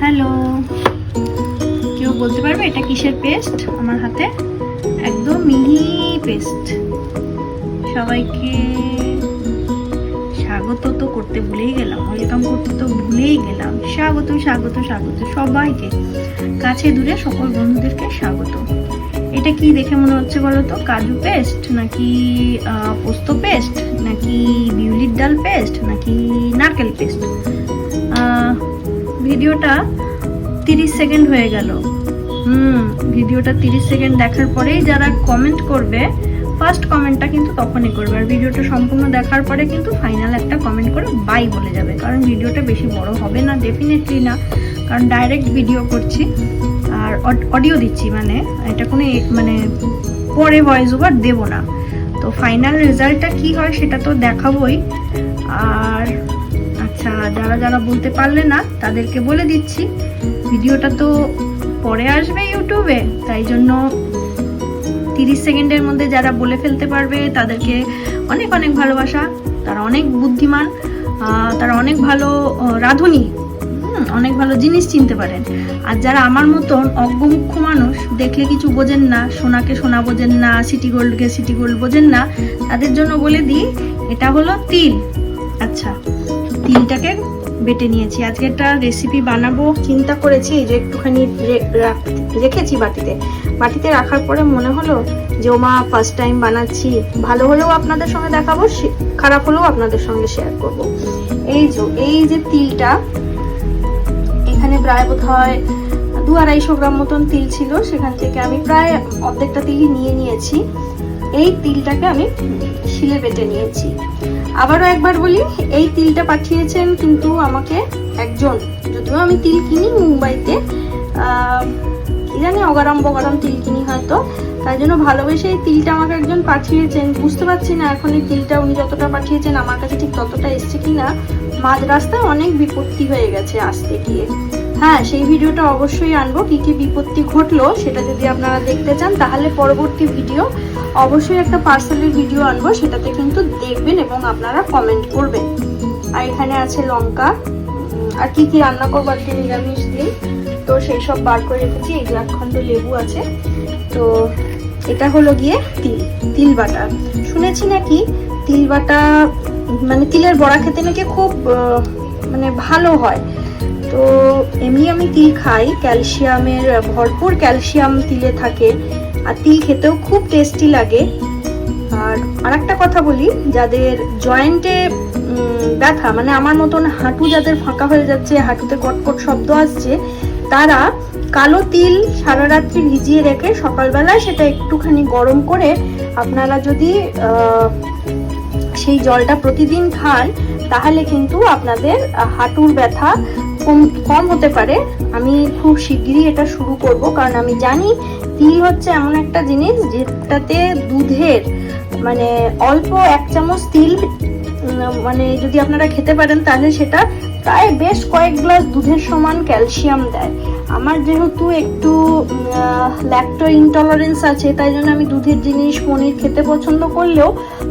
Hello কেউ বলতে পারবে এটা কিসের পেস্ট আমার হাতে একদম মিহি পেস্ট সবাইকে স্বাগত তো করতে ভুলেই গেলাম, ওয়েলকাম করতে তো ভুলেই গেলাম। স্বাগত স্বাগত স্বাগত, সবাইকে। কাছে দূরে সকল বন্ধুদেরকে স্বাগত। এটা কি দেখে মনে হচ্ছে বলো তো? কাজু পেস্ট নাকি পোস্ত পেস্ট নাকি বিউলির ডাল পেস্ট নাকি নারকেল পেস্ট ভিডিওটা তিরিশ সেকেন্ড হয়ে গেল। হুম, ভিডিওটা তিরিশ সেকেন্ড দেখার পরেই যারা কমেন্ট করবে ফার্স্ট কমেন্টটা কিন্তু তখনই করবে। আর ভিডিওটা সম্পূর্ণ দেখার পরে কিন্তু ফাইনাল একটা কমেন্ট করে বাই বলে যাবে। কারণ ভিডিওটা বেশি বড় হবে না ডেফিনেটলি না। কারণ ডাইরেক্ট ভিডিও করছি, আর অডিও দিচ্ছি মানে এটা কোনো মানে পরে ভয়েস ওভার দেবো না। তো ফাইনাল রেজাল্টটা কি হয় সেটা তো দেখাবোই। আর আচ্ছা যারা যারা বলতে পারলে না, তাদেরকে বলে দিচ্ছি। ভিডিওটা তো পরে আসবে ইউটিউবে, তাই জন্য তিরিশ সেকেন্ডের মধ্যে যারা বলে ফেলতে পারবে, তাদেরকে অনেক অনেক ভালোবাসা। তারা অনেক বুদ্ধিমান তারা অনেক ভালো রাঁধুনি। অনেক ভালো জিনিস চিনতে পারেন আর যারা আমার মতন অজ্ঞমুখ্য মানুষ, দেখলে কিছু বোঝেন না, সোনাকে সোনা বোঝেন না, সিটি গোল্ডকে সিটি গোল্ড বোঝেন না, তাদের জন্য বলে দিই, এটা হলো তিল। আচ্ছা তিলটাকে বেটে নিয়েছি। আজকে একটা রেসিপি বানাবো, চিন্তা করেছি যে একটুখানি রেখেছি বাটিতে। বাটিতে রাখার পরে মনে হলো যে ও মা ফার্স্ট টাইম বানাচ্ছি। ভালো হলেও আপনাদের সঙ্গে দেখাবো খারাপ হলেও আপনাদের সঙ্গে শেয়ার করব। এই যে এই যে তিলটা, এখানে প্রায় বোধ হয় দু আড়াইশো গ্রাম মতন তিল ছিল। সেখান থেকে আমি প্রায় অর্ধেকটা তিলই নিয়ে নিয়েছি। এই তিলটাকে আমি শিলে বেটে নিয়েছি। আবারও একবার বলি, এই তিলটা পাঠিয়েছেন কিন্তু আমাকে একজন। যদিও আমি তিল কিনি মুম্বাইতে কি জানি অগারাম বগারাম তিল কিনি হয়তো। তাই জন্য ভালোবেসে এই তিলটা আমাকে একজন পাঠিয়েছেন। বুঝতে পারছি না এখন এই তিলটা উনি যতটা পাঠিয়েছেন, আমার কাছে ঠিক ততটা এসছে কিনা। মাঝ রাস্তায় অনেক বিপত্তি হয়ে গেছে আসতে গিয়ে। হ্যাঁ সেই ভিডিওটা অবশ্যই আনব। কি কি বিপত্তি ঘটলো সেটা যদি আপনারা দেখতে চান, তাহলে পরবর্তী ভিডিও অবশ্যই একটা পার্সেলের ভিডিও আনব, সেটাতে কিন্তু দেখবেন এবং আপনারা কমেন্ট করবেন। আর এখানে আছে লঙ্কা। আর কি কি রান্না করব আজকে নিরামিষ দিন? তো সেই সব বার করে রেখেছি, এই যে একখণ্ড লেবু আছে। তো এটা হলো গিয়ে তিল তিল বাটা। শুনেছি নাকি তিল বাটা মানে তিলের বড়া খেতে নাকি খুব মানে ভালো হয়। তো এমনি আমি তিল খাই, ক্যালসিয়ামের ভরপুর ক্যালসিয়াম তিলে থাকে। আর তিল খেতেও খুব টেস্টি লাগে। আর আরেকটা কথা বলি, যাদের জয়েন্টে ব্যথা মানে আমার মতন হাঁটু যাদের ফাঁকা হয়ে যাচ্ছে, হাঁটুতে কটকট শব্দ আসছে, তারা কালো তিল সারা রাত্রি ভিজিয়ে রেখে সকালবেলায় সেটা একটুখানি গরম করে আপনারা যদি সেই জলটা প্রতিদিন খান, তাহলে কিন্তু আপনাদের হাঁটুর ব্যথা কম কম হতে পারে। আমি খুব শিগগিরই এটা শুরু করব, কারণ আমি জানি তিল হচ্ছে এমন একটা জিনিস যেটাতে দুধের মানে অল্প এক চামচ তিল মানে যদি আপনারা খেতে পারেন তাহলে সেটা প্রায় বেশ কয়েক গ্লাস দুধের সমান ক্যালসিয়াম দেয়। আমার যেহেতু একটু ল্যাক্টো ইনটলারেন্স আছে, তাই জন্য আমি দুধের জিনিস পনির খেতে পছন্দ করলেও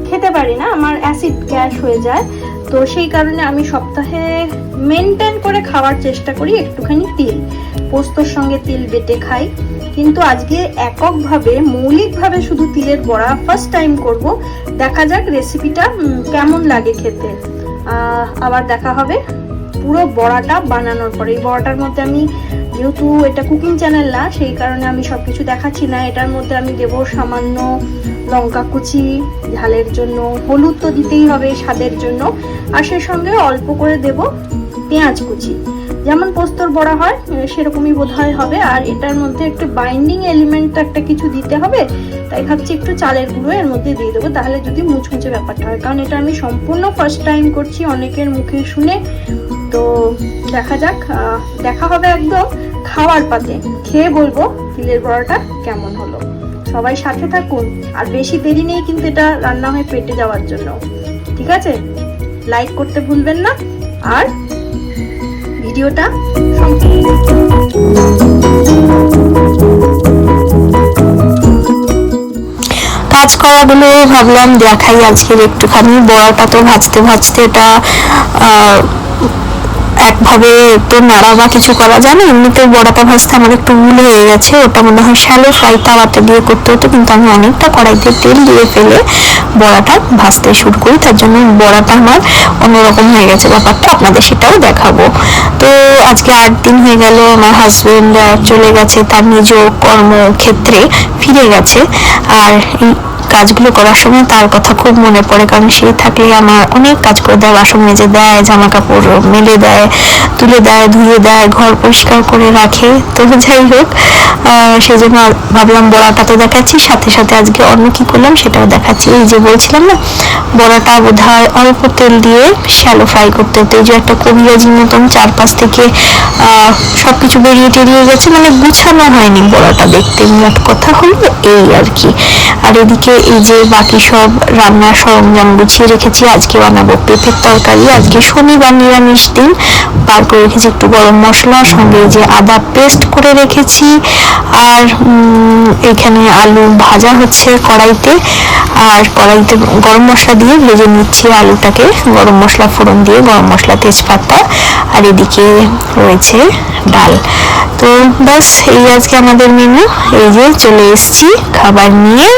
খেতে পারি না। আমার অ্যাসিড গ্যাস হয়ে যায়। তো সেই কারণে আমি সপ্তাহে মেনটেন করে খাওয়ার চেষ্টা করি, একটুখানি তিল। পোস্তর সঙ্গে তিল বেটে খাই। কিন্তু আজকে এককভাবে, মৌলিকভাবে শুধু তিলের বড়া ফার্স্ট টাইম করব। দেখা যাক রেসিপিটা কেমন লাগে খেতে। আবার দেখা হবে। পুরো বড়াটা বানানোর পরে, এই বড়াটার মধ্যে আমি যেহেতু এটা কুকিং চ্যানেল না, সেই কারণে আমি সব কিছু দেখাচ্ছি না। এটার মধ্যে আমি দেবো সামান্য লঙ্কা কুচি, ঝালের জন্য। হলুদ তো দিতেই হবে স্বাদের জন্য। আর সেই সঙ্গে অল্প করে দেব পেঁয়াজ কুচি। যেমন পোস্তর বড়া হয় সেরকমই বোধ হবে। আর এটার মধ্যে একটু বাইন্ডিং এলিমেন্ট একটা কিছু দিতে হবে, তাই ভাবছি একটু চালের গুঁড়ো এর মধ্যে দিয়ে দেবো। তাহলে যদি মুচমুচে ব্যাপারটা হয়, কারণ এটা আমি সম্পূর্ণ ফার্স্ট টাইম করছি অনেকের মুখে শুনে। তো দেখা যাক দেখা হবে একদম। খাওয়ার পাতে। খেয়ে বলব, তিলের বড়াটা কেমন হলো। সবাই সাথে থাকুন, আর বেশি দেরি নেই কিন্তু এটা রান্না হয়ে পেটে যাওয়ার জন্য। ঠিক আছে? লাইক করতে ভুলবেন না, আর ভিডিওটা কাজ করাগুলো ভাবলাম দেখাই আজকের একটুখানি। বড়াটা তো ভাজতে ভাজতে এটা একভাবে তো নাড়া বা কিছু করা যায় না এমনিতে বড়াটা ভাজতে আমার একটু ভুল হয়ে গেছে। ওটা মনে হয় শ্যালো ফ্রাই তাওয়াতে দিয়ে করতে হতো, কিন্তু আমি অনেকটা কড়াইতে তেল দিয়ে ফেলে বড়াটা ভাজতে শুরু করি। তার জন্য বড়াটা আমার অন্যরকম হয়ে গেছে ব্যাপারটা। আপনাদের সেটাও দেখাবো। তো আজকে আট দিন হয়ে গেল, আমার হাজবেন্ড চলে গেছে, তার নিজ কর্মক্ষেত্রে ফিরে গেছে। আর কাজগুলো করার সময় তার কথা খুব মনে পড়ে কারণ সে থাকলে আমার অনেক কাজ করে দেয় বাসন মেজে দেয় জামা কাপড় মেলে দেয় তুলে দেয় ধুয়ে দেয় ঘর পরিষ্কার করে রাখে। তো যাই হোক আহ, সেই জন্য ভাবলাম বড়াটা তো দেখাচ্ছি সাথে সাথে আজকে অন্য কি করলাম সেটাও দেখাচ্ছি। এই যে বলছিলাম না বড়াটা বোধ হয় অল্প তেল দিয়ে শ্যালো ফ্রাই করতে হতো। এই যে একটা কবিরাজি মতন চারপাশ থেকে আহ, সবকিছু বেরিয়ে টেরিয়ে গেছে মানে গুছানো হয়নি বড়াটা। দেখতে মোট কথা হলো এই আর কি। আর এদিকে এই যে বাকি সব রান্নার সরঞ্জাম গুছিয়ে রেখেছি, আজকে বানাবো পেঁপের তরকারি। আজকে শনিবার নিরামিষ দিন। বার করে রেখেছি একটু গরম মশলা, সঙ্গে যে আদা পেস্ট করে রেখেছি। আর এখানে আলু ভাজা হচ্ছে কড়াইতে। আর কড়াইতে গরম মশলা দিয়ে ভেজে নিচ্ছি আলুটাকে। গরম মশলা ফোড়ন দিয়ে গরম মশলা তেজপাতা। আর এদিকে রয়েছে ডাল। তো ব্যাস, এই আজকে আমাদের মেনু এই যে চলে এসছি খাবার নিয়ে।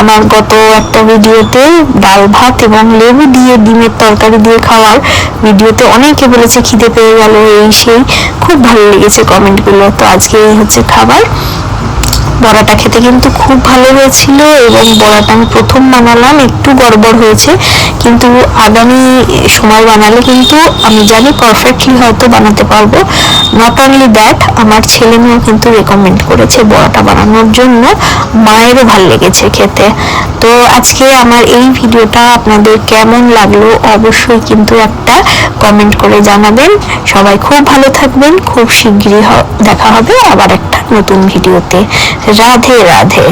আমার গত একটা ভিডিওতে ডাল, ভাত এবং লেবু দিয়ে ডিমের তরকারি দিয়ে খাওয়ার ভিডিওতে অনেকে বলেছে খিদে পেয়ে গেল, এই সেই। খুব ভালো লেগেছে কমেন্টগুলো তো আজকে এই হচ্ছে খাবার। বড়াটা খেতে কিন্তু খুব ভালো হয়েছিল এবং বড়াটা আমি প্রথম বানালাম, একটু গড়বড় হয়েছে। কিন্তু আগামী সময় বানালে কিন্তু আমি জানি পারফেক্টলি হয়তো বানাতে পারব। নট অনলি দ্যাট আমার ছেলে মেয়েও কিন্তু রেকমেন্ড করেছে বড়াটা বানানোর জন্য। মায়েরও ভালো লেগেছে খেতে। তো আজকে আমার এই ভিডিওটা আপনাদের কেমন লাগল অবশ্যই কিন্তু একটা কমেন্ট করে জানাবেন। সবাই খুব ভালো থাকবেন, খুব শীঘ্রই দেখা হবে আবার একটা নতুন ভিডিওতে। রাধে রাধে।